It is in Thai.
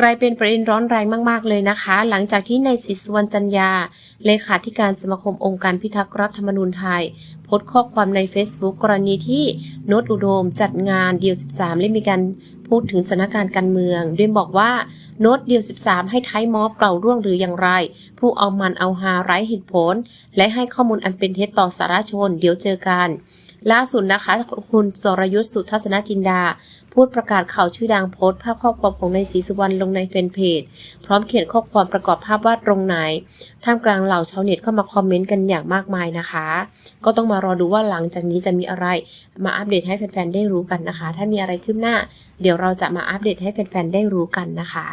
กลายเป็นประเด็นร้อนแรงมาก ๆ เลยนะคะ หลังจากที่นายศิษย์สุวรรณจันยา เลขาธิการสมาคมองค์การพิทักษ์รัฐธรรมนูญไทยโพสต์ข้อความใน Facebook กรณีที่โนตอุดมจัดงานเดียว 13 และมีการพูดถึงสถานการณ์การเมือง ด้วยบอกว่าโน้ตเดียว 13 ให้ไทยม็อบเกล่าร่วงหรืออย่างไร ผู้เอามันเอาหาไร้เหตุผล และให้ข้อมูลอันเป็นเท็จต่อสาธารณชน เดี๋ยวเจอกัน ล่าสุดนะคะ คุณสรยุทธ์สุทัศนจินดา พูดประกาศข่าวชื่อดังโพสต์ภาพข้อความของนายศรีสุวรรณลงในแฟนเพจ พร้อมเขียนข้อความประกอบภาพวาดตรงไหน ท่ามกลางเหล่าชาวเน็ตเข้ามาคอมเมนต์กันอย่างมากมายนะคะ ก็ต้องมารอดูว่าหลังจากนี้จะมีอะไร มาอัปเดตให้แฟนๆได้รู้กันนะคะ ถ้ามีอะไรคืบหน้า เดี๋ยวเราจะมาอัปเดตให้แฟนๆได้รู้กันนะคะ